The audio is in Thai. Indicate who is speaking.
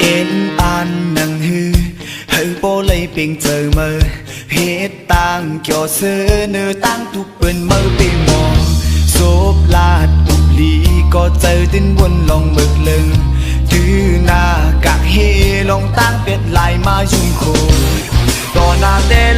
Speaker 1: เอ็นอันนังฮือเฮอโปเลยปิงเจอเมอเฮ็ดตังเกี่ยวเสือเนื้อตั้งทุกเปิ้นเมอไปมองโซบลาดตุบลีก็เจอตินวนลองเบิกลึงถือหน้ากะกเฮลองตั้งเป็ดลายมายุ่งโคต่อหน้าเต้